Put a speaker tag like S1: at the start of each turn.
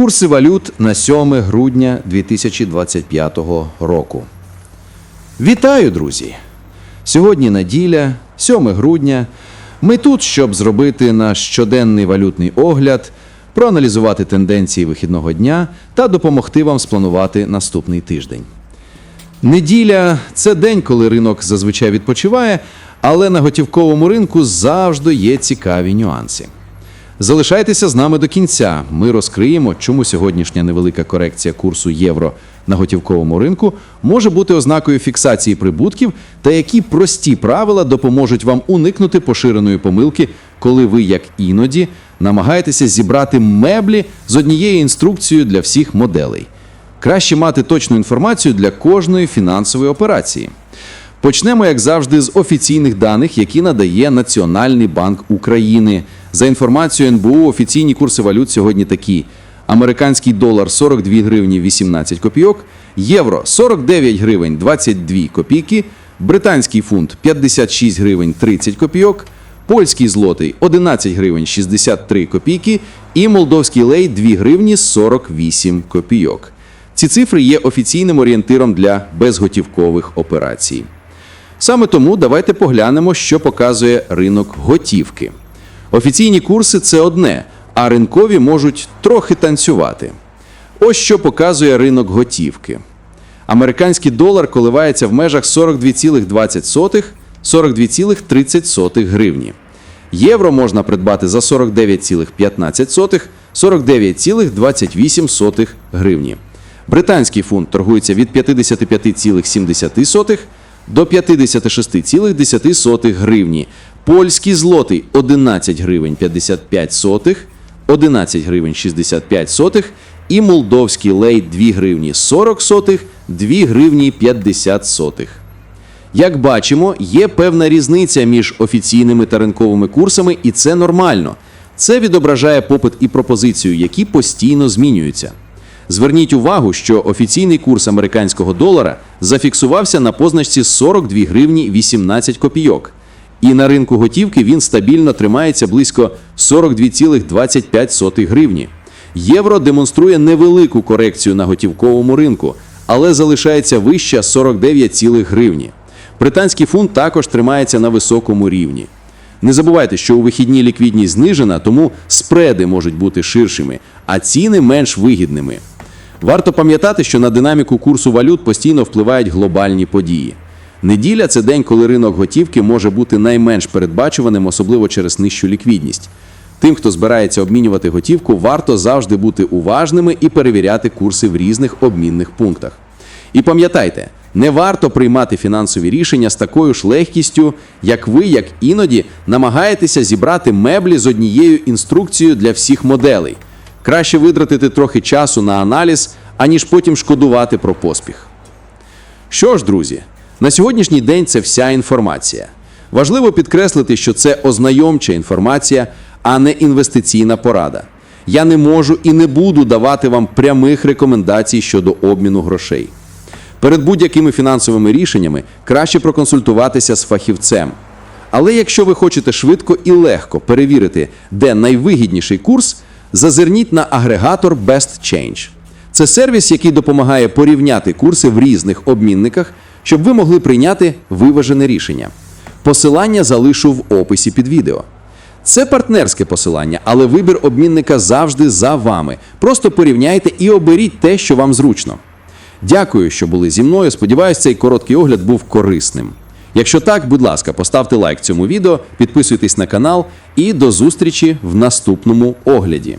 S1: Курси валют на 7 грудня 2025 року. Вітаю, друзі! Сьогодні неділя, 7 грудня. Ми тут, щоб зробити наш щоденний валютний огляд, проаналізувати тенденції вихідного дня та допомогти вам спланувати наступний тиждень. Неділя це день, коли ринок зазвичай відпочиває, але на готівковому ринку завжди є цікаві нюанси. Залишайтеся з нами до кінця. Ми розкриємо, чому сьогоднішня невелика корекція курсу євро на готівковому ринку може бути ознакою фіксації прибутків та які прості правила допоможуть вам уникнути поширеної помилки, коли ви, як іноді, намагаєтеся зібрати меблі з однією інструкцією для всіх моделей. Краще мати точну інформацію для кожної фінансової операції. Почнемо, як завжди, з офіційних даних, які надає Національний банк України. За інформацією НБУ, офіційні курси валют сьогодні такі: американський долар 42 гривні 18 копійок, євро 49 гривень 22 копійки, британський фунт 56 гривень 30 копійок, польський злотий 11 гривень 63 копійки і молдовський лей 2 гривні 48 копійок. Ці цифри є офіційним орієнтиром для безготівкових операцій. Саме тому давайте поглянемо, що показує ринок готівки. Офіційні курси це одне, а ринкові можуть трохи танцювати. Ось що показує ринок готівки. Американський долар коливається в межах 42,20 42,30 гривні. Євро можна придбати за 49,15 49,28 гривні. Британський фунт торгується від 55,70 до 56,10 гривні. Польський злотий 11 гривень 55 сотих, 11 гривень 65 сотих і молдовський лей 2 гривні 40 сотих, 2 гривні 50 сотих. Як бачимо, є певна різниця між офіційними та ринковими курсами, і це нормально. Це відображає попит і пропозицію, які постійно змінюються. Зверніть увагу, що офіційний курс американського долара зафіксувався на позначці 42 гривні 18 копійок. І на ринку готівки він стабільно тримається близько 42,25 гривні. Євро демонструє невелику корекцію на готівковому ринку, але залишається вища 49 гривні. Британський фунт також тримається на високому рівні. Не забувайте, що у вихідні ліквідність знижена, тому спреди можуть бути ширшими, а ціни менш вигідними. Варто пам'ятати, що на динаміку курсу валют постійно впливають глобальні події. Неділя це день, коли ринок готівки може бути найменш передбачуваним, особливо через нижчу ліквідність. Тим, хто збирається обмінювати готівку, варто завжди бути уважними і перевіряти курси в різних обмінних пунктах. І пам'ятайте, не варто приймати фінансові рішення з такою ж легкістю, як ви, як іноді, намагаєтеся зібрати меблі з однією інструкцією для всіх моделей. Краще витратити трохи часу на аналіз, аніж потім шкодувати про поспіх. Що ж, друзі, на сьогоднішній день це вся інформація. Важливо підкреслити, що це ознайомча інформація, а не інвестиційна порада. Я не можу і не буду давати вам прямих рекомендацій щодо обміну грошей. Перед будь-якими фінансовими рішеннями краще проконсультуватися з фахівцем. Але якщо ви хочете швидко і легко перевірити, де найвигідніший курс, зазирніть на агрегатор Best Change. Це сервіс, який допомагає порівняти курси в різних обмінниках, щоб ви могли прийняти виважене рішення. Посилання залишу в описі під відео. Це партнерське посилання, але вибір обмінника завжди за вами. Просто порівняйте і оберіть те, що вам зручно. Дякую, що були зі мною. Сподіваюсь, цей короткий огляд був корисним. Якщо так, будь ласка, поставте лайк цьому відео, підписуйтесь на канал і до зустрічі в наступному огляді.